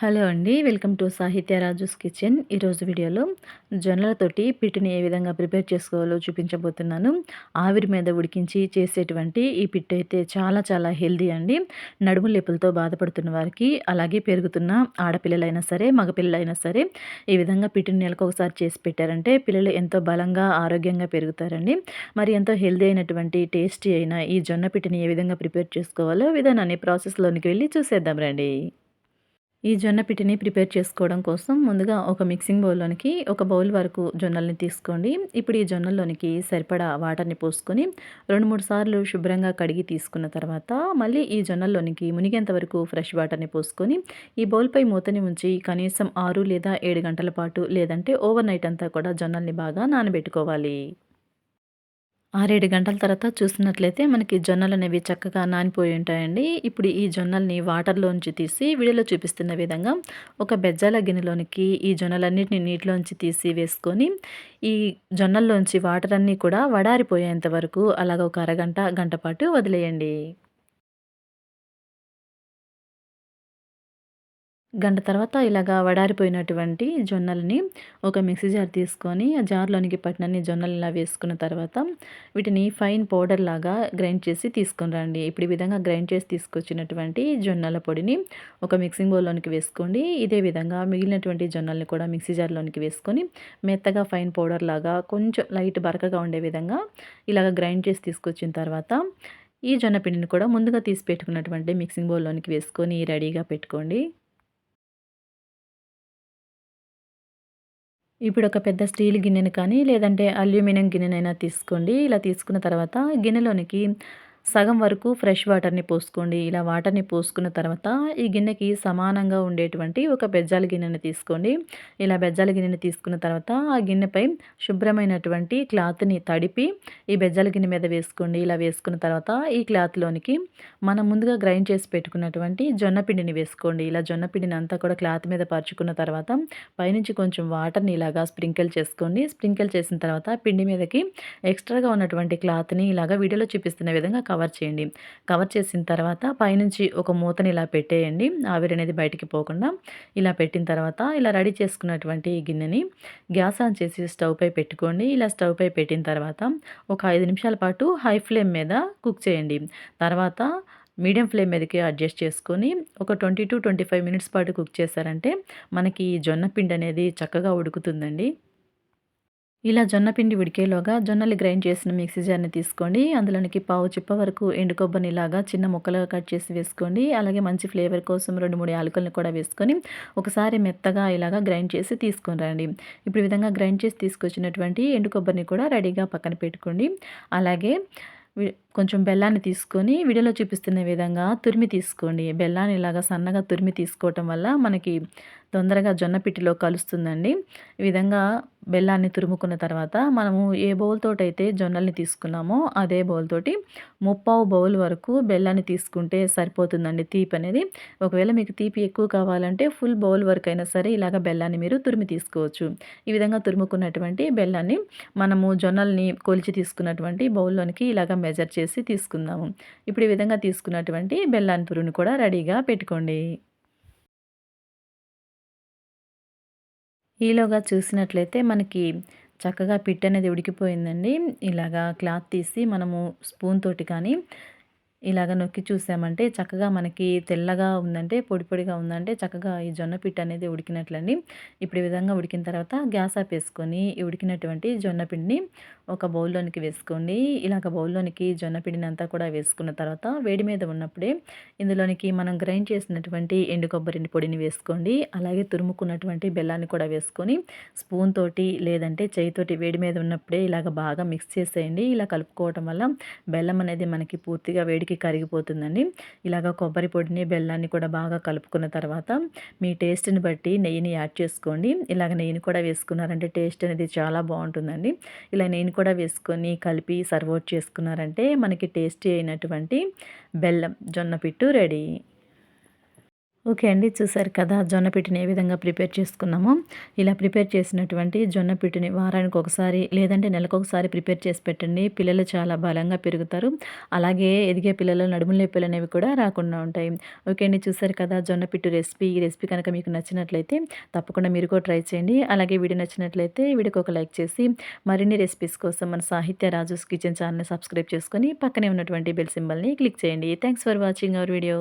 Hello అండి welcome to సాహిత్య Raju's kitchen. ఈరోజు వీడియోలో జొన్నలతోటి పిట్టుని ఏ విధంగా ప్రిపేర్ చేసుకోవాలో చూపించబోతున్నాను. ఆవిరి మీద ఉడికించి చేసేటువంటి ఈ పిట్టు అయితే చాలా చాలా హెల్దీ అండి. నడుము లేపులతో బాధపడుతున్న వారికి అలాగే పెరుగుతున్న ఆడపిల్లలైనా సరే మగపిల్లలైనా సరే ఈ విధంగా పిట్టుని నెలకు ఒకసారి చేసి పెట్టారంటే పిల్లలు ఎంతో బలంగా ఆరోగ్యంగా పెరుగుతారండి. మరి ఎంతో హెల్దీ అయినటువంటి టేస్టీ అయిన ఈ జొన్న పిట్టుని ఏ విధంగా ప్రిపేర్ చేసుకోవాలో విధానాన్ని ప్రాసెస్లోనికి వెళ్ళి చూసేద్దాం రండి. ఈ జొన్న పిట్టిని ప్రిపేర్ చేసుకోవడం కోసం ముందుగా ఒక మిక్సింగ్ బౌల్లోనికి ఒక బౌల్ వరకు జొన్నల్ని తీసుకోండి. ఇప్పుడు ఈ జొన్నల్లోనికి సరిపడా వాటర్ని పోసుకొని రెండు మూడు సార్లు శుభ్రంగా కడిగి తీసుకున్న తర్వాత మళ్ళీ ఈ జొన్నల్లోనికి మునిగేంత వరకు ఫ్రెష్ వాటర్ని పోసుకొని ఈ బౌల్పై మూతని ఉంచి కనీసం ఆరు లేదా ఏడు గంటల పాటు లేదంటే ఓవర్ నైట్ అంతా కూడా జొన్నల్ని బాగా నానబెట్టుకోవాలి. ఆరేడు గంటల తర్వాత చూసినట్లయితే మనకి జొన్నలు అనేవి చక్కగా నానిపోయి ఉంటాయండి. ఇప్పుడు ఈ జొన్నల్ని వాటర్లోంచి తీసి వీడియోలో చూపిస్తున్న విధంగా ఒక బెజ్జాల గిన్నెలోనికి ఈ జొన్నలన్నింటినీ నీటిలోంచి తీసి వేసుకొని ఈ జొన్నల్లోంచి వాటర్ అన్నీ కూడా వడారిపోయేంత వరకు అలాగ ఒక అరగంట గంట పాటు వదిలేయండి. గంట తర్వాత ఇలాగా వడారిపోయినటువంటి జొన్నలని ఒక మిక్సీ జార్ తీసుకొని ఆ జార్లోనికి పట్టినన్ని జొన్నలు ఇలా వేసుకున్న తర్వాత వీటిని ఫైన్ పౌడర్ లాగా గ్రైండ్ చేసి తీసుకుని రండి. ఇప్పుడు ఈ విధంగా గ్రైండ్ చేసి తీసుకొచ్చినటువంటి జొన్నల పొడిని ఒక మిక్సింగ్ బౌల్లోనికి వేసుకోండి. ఇదే విధంగా మిగిలినటువంటి జొన్నల్ని కూడా మిక్సీ జార్లోనికి వేసుకొని మెత్తగా ఫైన్ పౌడర్ లాగా కొంచెం లైట్ బరకగా ఉండే విధంగా ఇలాగ గ్రైండ్ చేసి తీసుకొచ్చిన తర్వాత ఈ జొన్న పిండిని కూడా ముందుగా తీసి పెట్టుకున్నటువంటి మిక్సింగ్ బౌల్లోనికి వేసుకొని రెడీగా పెట్టుకోండి. ఇప్పుడు ఒక పెద్ద స్టీల్ గిన్నెను కానీ లేదంటే అల్యూమినియం గిన్నెనైనా తీసుకోండి. ఇలా తీసుకున్న తర్వాత గిన్నెలోనికి సగం వరకు ఫ్రెష్ వాటర్ని పోసుకోండి. ఇలా వాటర్ని పోసుకున్న తర్వాత ఈ గిన్నెకి సమానంగా ఉండేటువంటి ఒక బెజ్జాల గిన్నెని తీసుకోండి. ఇలా బెజ్జాల గిన్నెని తీసుకున్న తర్వాత ఆ గిన్నెపై శుభ్రమైనటువంటి క్లాత్ని తడిపి ఈ బెజ్జాల గిన్నె మీద వేసుకోండి. ఇలా వేసుకున్న తర్వాత ఈ క్లాత్లోనికి మనం ముందుగా గ్రైండ్ చేసి పెట్టుకున్నటువంటి జొన్నపిండిని వేసుకోండి. ఇలా జొన్నపిండిని అంతా కూడా క్లాత్ మీద పరుచుకున్న తర్వాత పైనుంచి కొంచెం వాటర్ని ఇలాగా స్ప్రింకిల్ చేసుకోండి. స్ప్రింకిల్ చేసిన తర్వాత పిండి మీదకి ఎక్స్ట్రాగా ఉన్నటువంటి క్లాత్ని ఇలాగా వీడియోలో చూపిస్తున్న విధంగా కవర్ కవర్ చేయండి. కవర్ చేసిన తర్వాత పైనుంచి ఒక మూతని ఇలా పెట్టేయండి. ఆవిరి అనేది బయటికి పోకుండా ఇలా పెట్టిన తర్వాత ఇలా రెడీ చేసుకున్నటువంటి గిన్నెని గ్యాస్ ఆన్ చేసి స్టవ్ పై పెట్టుకోండి. ఇలా స్టవ్ పై పెట్టిన తర్వాత ఒక ఐదు నిమిషాల పాటు హై ఫ్లేమ్ మీద కుక్ చేయండి. తర్వాత మీడియం ఫ్లేమ్ మీదకి అడ్జస్ట్ చేసుకొని ఒక twenty to twenty five minutes పాటు కుక్ చేశారంటే మనకి జొన్న పిండి అనేది చక్కగా ఉడుకుతుందండి. ఇలా జొన్నపిండి ఉడికేలోగా జొన్నలు గ్రైండ్ చేసిన మిక్సీ జార్ని తీసుకోండి. అందులోనికి పావు చిప్ప వరకు ఎండు కొబ్బరినిలాగా చిన్న ముక్కలుగా కట్ చేసి వేసుకోండి. అలాగే మంచి ఫ్లేవర్ కోసం రెండు మూడు యాలకులను కూడా వేసుకొని ఒకసారి మెత్తగా ఇలాగా గ్రైండ్ చేసి తీసుకొని రండి. ఇప్పుడు విధంగా గ్రైండ్ చేసి తీసుకొచ్చినటువంటి ఎండు కొబ్బరిని కూడా రెడీగా పక్కన పెట్టుకోండి. అలాగే కొంచెం బెల్లాన్ని తీసుకొని వీడియోలో చూపిస్తున్న విధంగా తురిమి తీసుకోండి. బెల్లాన్ని ఇలాగా సన్నగా తురిమి తీసుకోవటం వల్ల మనకి తొందరగా జొన్న పిట్టిలో కలుస్తుందండి. ఈ విధంగా బెల్లాన్ని తురుముకున్న తర్వాత మనము ఏ బౌల్ తోటి అయితే జొన్నల్ని తీసుకున్నామో అదే బౌల్ తోటి ముప్పావు బౌల్ వరకు బెల్లాన్ని తీసుకుంటే సరిపోతుందండి తీపి అనేది. ఒకవేళ మీకు తీపి ఎక్కువ కావాలంటే ఫుల్ బౌల్ వరకు అయినా సరే ఇలాగ బెల్లాన్ని మీరు తురిమి తీసుకోవచ్చు. ఈ విధంగా తురుముకున్నటువంటి బెల్లాన్ని మనము జొన్నల్ని కొలిచి తీసుకున్నటువంటి బౌల్లోనికి ఇలాగ మెజర్ చేసి తీసుకుందాము. ఇప్పుడు ఈ విధంగా తీసుకున్నటువంటి బెల్లాన్ని తురుని కూడా రెడీగా పెట్టుకోండి. ఈలోగా చూసినట్లయితే మనకి చక్కగా పిట్ అనేది ఉడికిపోయిందండి. ఇలాగా క్లాత్ తీసి మనము స్పూన్ తోటి కానీ ఇలాగ నొక్కి చూసామంటే చక్కగా మనకి తెల్లగా ఉందంటే పొడి పొడిగా ఉందంటే చక్కగా ఈ జొన్న పిట్ట అనేది ఉడికినట్లండి. ఇప్పుడు ఈ విధంగా ఉడికిన తర్వాత గ్యాస్ ఆఫ్ వేసుకొని ఉడికినటువంటి జొన్న పిండిని ఒక బౌల్లోనికి వేసుకోండి. ఇలాగ బౌల్లోనికి జొన్న పిండిని అంతా కూడా వేసుకున్న తర్వాత వేడి మీద ఉన్నప్పుడే ఇందులోనికి మనం గ్రైండ్ చేసినటువంటి ఎండు కొబ్బరి పొడిని వేసుకోండి. అలాగే తురుముకున్నటువంటి బెల్లాన్ని కూడా వేసుకొని స్పూన్ తోటి లేదంటే చేయితోటి వేడి మీద ఉన్నప్పుడే ఇలాగ బాగా మిక్స్ చేసేయండి. ఇలా కలుపుకోవటం వల్ల బెల్లం అనేది మనకి పూర్తిగా వేడికి వేడికి కరిగిపోతుందండి. ఇలాగ కొబ్బరి పొడిని బెల్లాన్ని కూడా బాగా కలుపుకున్న తర్వాత మీ టేస్ట్ని బట్టి నెయ్యిని యాడ్ చేసుకోండి. ఇలాగ నెయ్యిని కూడా వేసుకున్నారంటే టేస్ట్ అనేది చాలా బాగుంటుందండి. ఇలా నెయ్యిని కూడా వేసుకొని కలిపి సర్వ్ అవుట్ చేసుకున్నారంటే మనకి టేస్టీ అయినటువంటి బెల్లం జొన్న పిట్టు రెడీ. ఓకే అండి. చూసారు కదా! జొన్న పిట్టిని ఏ విధంగా ప్రిపేర్ చేసుకున్నామో. ఇలా ప్రిపేర్ చేసినటువంటి జొన్న పిట్టిని వారానికి ఒకసారి లేదంటే నెలకు ఒకసారి ప్రిపేర్ చేసి పెట్టండి. పిల్లలు చాలా బలంగా పెరుగుతారు. అలాగే ఎదిగే పిల్లలు నడుముల నొప్పులనేవి కూడా రాకుండా ఉంటాయి. ఓకే అండి. చూసారు కదా! జొన్న పిట్టు రెసిపీ. ఈ రెసిపీ కనుక మీకు నచ్చినట్లయితే తప్పకుండా మీరు కూడా ట్రై చేయండి. అలాగే వీడియో నచ్చినట్లయితే వీడియోకి ఒక లైక్ చేసి మరిన్ని రెసిపీస్ కోసం మన సాహిత్య రాజూస్ కిచెన్ ఛానల్‌ని సబ్స్క్రైబ్ చేసుకొని పక్కనే ఉన్నటువంటి బెల్ సింబల్‌ని క్లిక్ చేయండి. Thanks for watching our video.